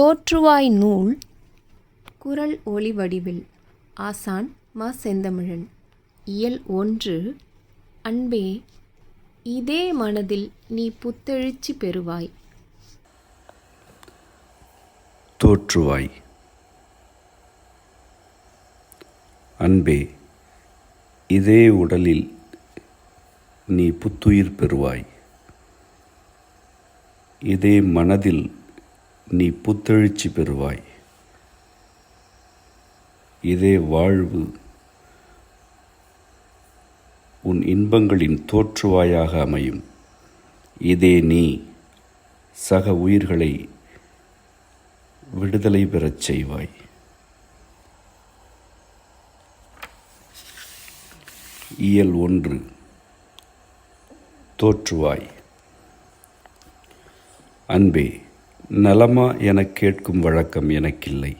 தோற்றுவாய் நூல் குரல் ஒளி வடிவில் ஆசான் ம. செந்தமிழன். இயல் ஒன்று அன்பே இதே மனதில் நீ புத்தெழுச்சி பெறுவாய். தோற்றுவாய். அன்பே இதே உடலில் நீ புத்துயிர் பெறுவாய். இதே மனதில் நீ புத்தெழுச்சி பெறுவாய். இதே வாழ்வு உன் இன்பங்களின் தோற்றுவாயாக அமையும். இதே நீ சக உயிர்களை விடுதலை பெறச் செய்வாய். இயல் ஒன்று. தோற்றுவாய். அன்பே நலமா எனக் கேட்கும் வழக்கம் எனக்கில்லை.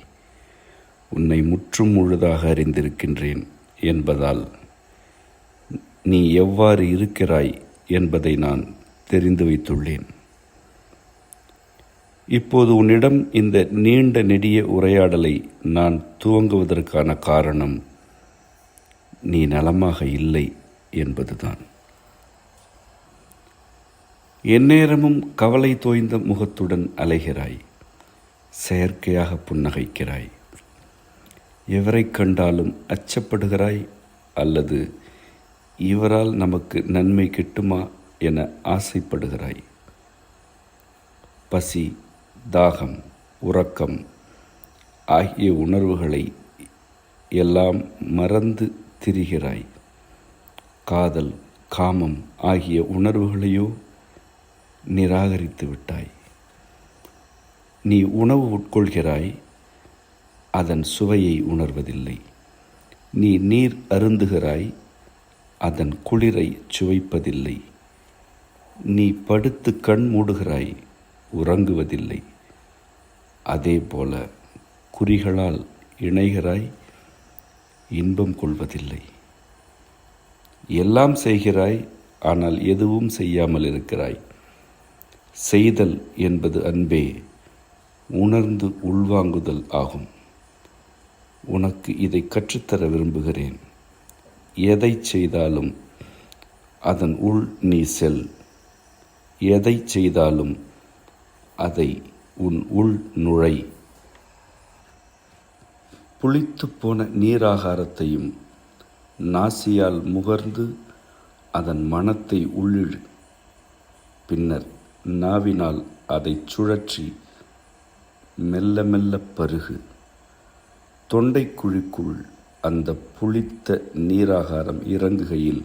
உன்னை முற்றும் முழுதாக அறிந்திருக்கின்றேன் என்பதால் நீ எவ்வாறு இருக்கிறாய் என்பதை நான் தெரிந்து வைத்துள்ளேன். இப்போது உன்னிடம் இந்த நீண்ட நெடிய உரையாடலை நான் துவங்குவதற்கான காரணம் நீ நலமாக இல்லை என்பதுதான். எந்நேரமும் கவலை தோய்ந்த முகத்துடன் அலைகிறாய். செயற்கையாக புன்னகைக்கிறாய். எவரை கண்டாலும் அச்சப்படுகிறாய் அல்லது இவரால் நமக்கு நன்மை கிட்டுமா என ஆசைப்படுகிறாய். பசி தாகம் உறக்கம் ஆகிய உணர்வுகளை எல்லாம் மறந்து திரிகிறாய். காதல் காமம் ஆகிய உணர்வுகளையோ நிராகரித்து விட்டாய். நீ உணவு உட்கொள்கிறாய் அதன் சுவையை உணர்வதில்லை. நீ நீர் அருந்துகிறாய் அதன் குளிரை சுவைப்பதில்லை. நீ படுத்து கண் மூடுகிறாய் உறங்குவதில்லை. அதே போல குறிகளால் இணைகிறாய் இன்பம் கொள்வதில்லை. எல்லாம் செய்கிறாய் ஆனால் எதுவும் செய்யாமல் இருக்கிறாய். செய்தல் என்பது அன்பே உணர்ந்து உள்வாங்குதல் ஆகும். உனக்கு இதை கற்றுத்தர விரும்புகிறேன். எதை செய்தாலும் அதன் உள் நீ செல். எதை செய்தாலும் அதை உன் உள் நுழை. புளித்து போன நீராகாரத்தையும் நாசியால் முகர்ந்து அதன் மனத்தை உள்ளிழு பின்னர் நாவினால் அதை சுழற்றி மெல்ல மெல்ல பருகு. தொண்டைக்குழிக்குள் அந்த புளித்த நீராகாரம் இறங்குகையில்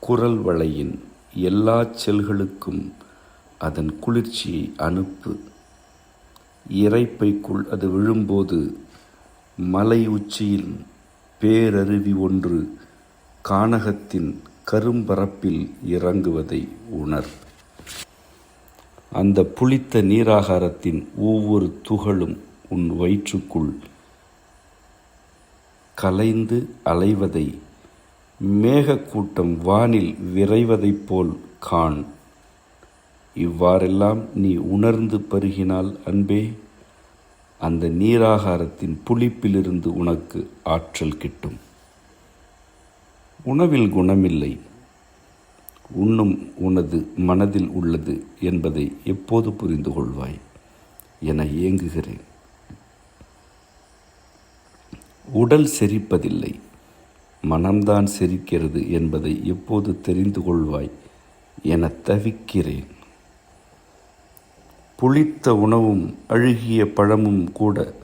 குரல் வளையின் எல்லா செல்களுக்கும் அதன் குளிர்ச்சியை அனுப்பு. இறைப்பைக்குள் அது விழும்போது மலை உச்சியில் பேரருவி ஒன்று கானகத்தின் கரும்பரப்பில் இறங்குவதை உணர். அந்த புளித்த நீராகாரத்தின் ஒவ்வொரு துகளும் உன் வயிற்றுக்குள் கலைந்து அலைவதை மேகக்கூட்டம் வானில் விரைவதைப் போல் காண். இவ்வாறெல்லாம் நீ உணர்ந்து பருகினால் அன்பே. அந்த நீராகாரத்தின் புளிப்பிலிருந்து உனக்கு ஆற்றல் கிட்டும். உணவில் குணமில்லை. உண்ணும் உனது மனதில் உள்ளது என்பதை எப்போது புரிந்து கொள்வாய்? என ஏங்குகிறேன். உடல் செரிப்பதில்லை. மனம்தான் செரிக்கிறது என்பதை எப்போது தெரிந்து கொள்வாய்? என தவிக்கிறேன். புளித்த உணவும் அழுகிய பழமும் கூட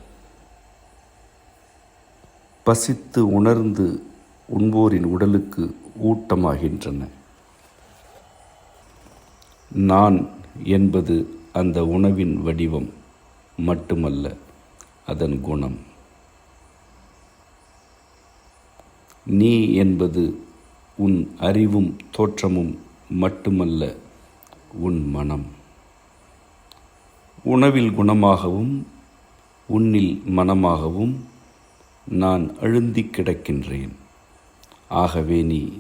பசித்து உணர்ந்து உண்போரின் உடலுக்கு ஊட்டமாகின்றன. நான் என்பது அந்த உணவின் வடிவம் மட்டுமல்ல அதன் குணம். நீ என்பது உன் அறிவும் தோற்றமும் மட்டுமல்ல உன் மனம். உணவில் குணமாகவும் உன்னில் மனமாகவும் நான் அழுந்தி கிடக்கின்றேன். ஆகவே நீ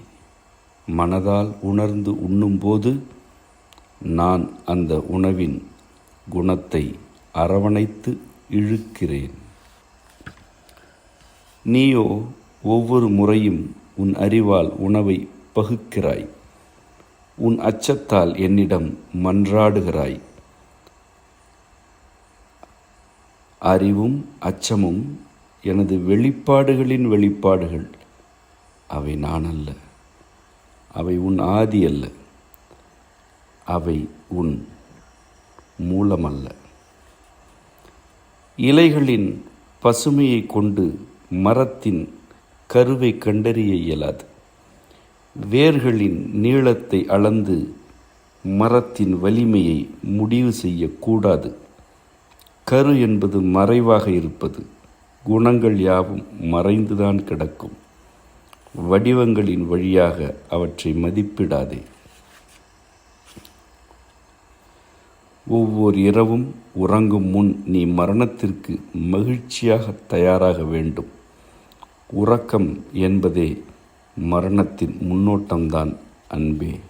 மனதால் உணர்ந்து உண்ணும்போது நான் அந்த உணவின் குணத்தை அரவணைத்து இழுக்கிறேன். நீயோ ஒவ்வொரு முறையும் உன் அறிவால் உணவை பகுக்கிறாய். உன் அச்சத்தால் என்னிடம் மன்றாடுகிறாய். அறிவும் அச்சமும் எனது வெளிப்பாடுகளின் வெளிப்பாடுகள். அவை நான் அல்ல அவை உன் ஆதி அல்ல. அவை உன் மூலமல்ல. இலைகளின் பசுமையை கொண்டு மரத்தின் கருவை கண்டறிய இயலாது. வேர்களின் நீளத்தை அளந்து மரத்தின் வலிமையை முடிவு செய்யக்கூடாது. கரு என்பது மறைவாக இருப்பது. குணங்கள் யாவும் மறைந்துதான் கிடக்கும். வடிவங்களின் வழியாக அவற்றை மதிப்பிடாதே. ஒவ்வொரு இரவும் உறங்கும் முன் நீ மரணத்திற்கு மகிழ்ச்சியாக தயாராக வேண்டும். உறக்கம் என்பதே மரணத்தின் முன்னோட்டம்தான் அன்பே.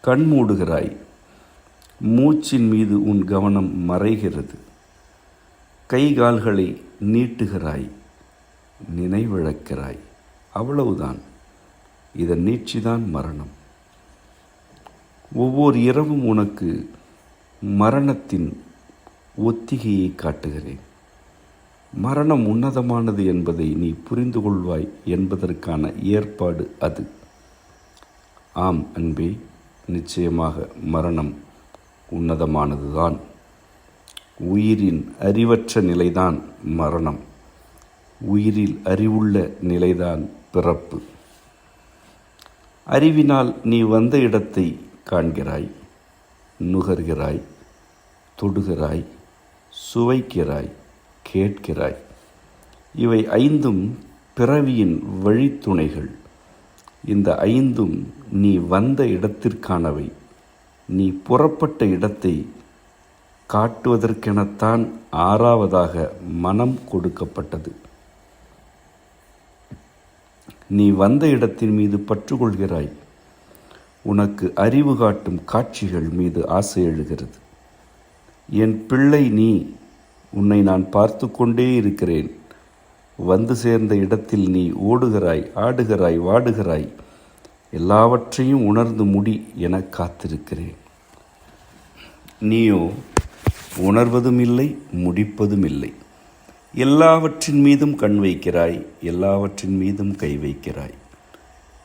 கண் மூடுகிறாய். மூச்சின் மீது உன் கவனம் மறைகிறது. கை கால்களை நீட்டுகிறாய். நினைவிழக்கிறாய். அவ்வளவுதான். இதன் நீட்சிதான் மரணம். ஒவ்வொரு இரவும் உனக்கு மரணத்தின் ஒத்திகையை காட்டுகிறேன். மரணம் உன்னதமானது என்பதை நீ புரிந்து கொள்வாய் என்பதற்கான ஏற்பாடு அது. ஆம் அன்பே நிச்சயமாக மரணம் உன்னதமானதுதான். உயிரின் அறிவற்ற நிலைதான் மரணம். உயிரில் அறிவுள்ள நிலைதான் பிறப்பு. அறிவினால் நீ வந்த இடத்தை காண்கிறாய் நுகர்கிறாய் தொடுகிறாய் சுவைக்கிறாய் கேட்கிறாய். இவை ஐந்தும் பிறவியின் வழித்துணைகள். இந்த ஐந்தும் நீ வந்த இடத்திற்கானவை. நீ புறப்பட்ட இடத்தை காட்டுவதற்கெனத்தான் ஆறாவதாக மனம் கொடுக்கப்பட்டது. நீ வந்த இடத்தின் மீது பற்றுக்கொள்கிறாய். உனக்கு அறிவு காட்டும் காட்சிகள் மீது ஆசை எழுகிறது. என் பிள்ளை நீ உன்னை நான் பார்த்து கொண்டே இருக்கிறேன். வந்து சேர்ந்த இடத்தில் நீ ஓடுகிறாய் ஆடுகிறாய் வாடுகிறாய். எல்லாவற்றையும் உணர்ந்து முடி என காத்திருக்கிறேன். நீயோ உணர்வதும் இல்லை முடிப்பதும் இல்லை. எல்லாவற்றின் மீதும் கண் வைக்கிறாய் எல்லாவற்றின் மீதும் கை வைக்கிறாய்.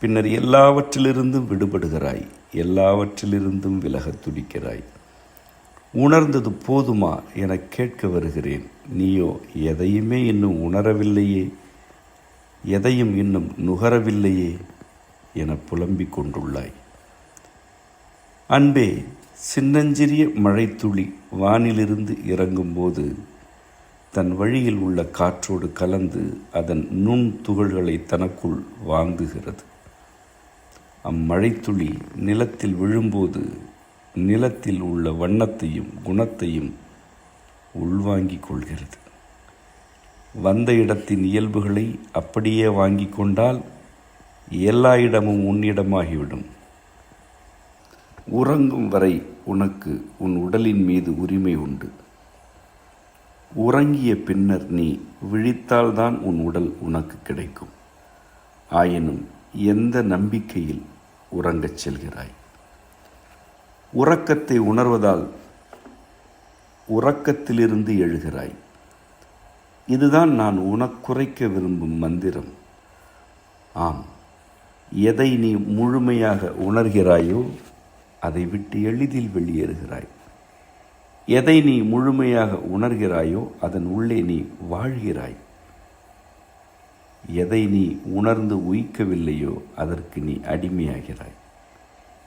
பின்னர் எல்லாவற்றிலிருந்தும் விடுபடுகிறாய் எல்லாவற்றிலிருந்தும் விலகத் துடிக்கிறாய். உணர்ந்தது போதுமா என கேட்க வருகிறேன். நீயோ எதையுமே இன்னும் உணரவில்லையே. எதையும் இன்னும் நுகரவில்லையே என புலம்பிக் கொண்டுள்ளாய். அன்பே சின்னஞ்சிறிய மழைத்துளி வானிலிருந்து இறங்கும்போது தன் வழியில் உள்ள காற்றோடு கலந்து அதன் நுண் துகள்களை தனக்குள் வாங்குகிறது. அம்மழைத்துளி நிலத்தில் விழும்போது நிலத்தில் உள்ள வண்ணத்தையும் குணத்தையும் உள்வாங்கிக் கொள்கிறது. வந்த இடத்தின் இயல்புகளை அப்படியே வாங்கிக் கொண்டால் எல்லா இடமும் உன்னிடமாகிவிடும். உறங்கும் வரை உனக்கு உன் உடலின் மீது உரிமை உண்டு. உறங்கிய பின்னர் நீ விழித்தால்தான் உன் உடல் உனக்கு கிடைக்கும். ஆயினும் எந்த நம்பிக்கையில் உறங்கச் செல்கிறாய்? உறக்கத்தை உணர்வதால் உறக்கத்திலிருந்து எழுகிறாய். இதுதான் நான் உனக்குறைக்க விரும்பும் மந்திரம். ஆம் எதை நீ முழுமையாக உணர்கிறாயோ அதை விட்டு எளிதில் வெளியேறுகிறாய். எதை நீ முழுமையாக உணர்கிறாயோ அதன் உள்ளே நீ வாழ்கிறாய். எதை நீ உணர்ந்து உயிக்கவில்லையோ அதற்கு நீ அடிமையாகிறாய்.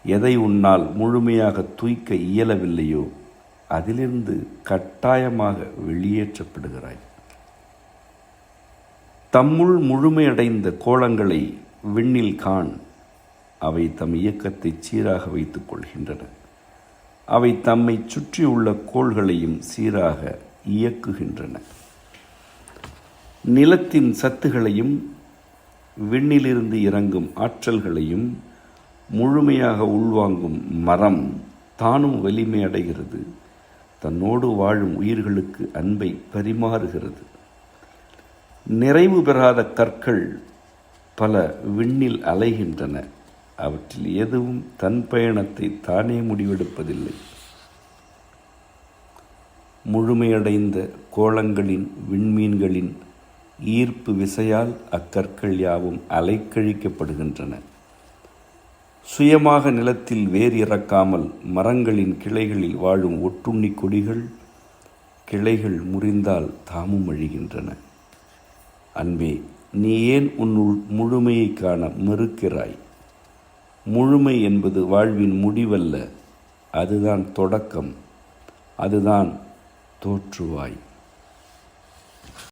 எதை உன்னால் முழுமையாக தூய்க்க இயலவில்லையோ அதிலிருந்து கட்டாயமாக வெளியேற்றப்படுகிறாய். தம்முள் முழுமையடைந்த கோலங்களை விண்ணில் காண். அவை தம் இயக்கத்தை சீராக வைத்துக் கொள்கின்றன. அவை தம்மை சுற்றியுள்ள கோள்களையும் சீராக இயக்குகின்றன. நிலத்தின் சத்துகளையும் விண்ணிலிருந்து இறங்கும் ஆற்றல்களையும் முழுமையாக உள்வாங்கும் மரம் தானும் வலிமை அடைகிறது. தன்னோடு வாழும் உயிர்களுக்கு அன்பை பரிமாறுகிறது. நிறைவு பெறாத கற்கள் பல விண்ணில் அலைகின்றன. அவற்றில் எதுவும் தன் பயணத்தை தானே முடிவெடுப்பதில்லை. முழுமையடைந்த கோளங்களின் விண்மீன்களின் ஈர்ப்பு விசையால் அக்கற்கள் யாவும் அலைக்கழிக்கப்படுகின்றன. சுயமாக நிலத்தில் வேர் இறக்காமல் மரங்களின் கிளைகளில் வாழும் ஒட்டுண்ணி கொடிகள் கிளைகள் முறிந்தால் தாமும் அழிகின்றன. அன்பே நீ ஏன் உன்னுள் முழுமையை காண மறுக்கிறாய்? முழுமை என்பது வாழ்வின் முடிவல்ல அதுதான் தொடக்கம் அதுதான் தோற்றுவாய்.